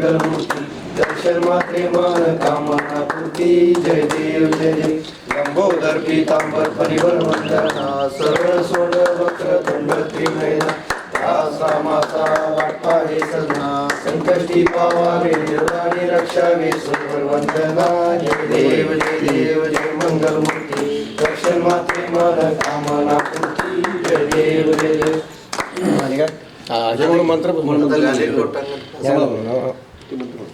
जय दर्शन मात्रे मन कामना पूर्ती जय देव जय देव लंबोदर पीतांबर परिवर वंदना सरळ सोड वक्र दंड त्रिनयना दासा माता वाटपा हे सजना संकष्टी पावावे निर्वाणी रक्षावे सुरवर वंदना जय देव जय देव जय मंगल दर्शन मात्रे मन कामना पूर्ती जय देव जय देव आणि काय मंत्र Тимотрон.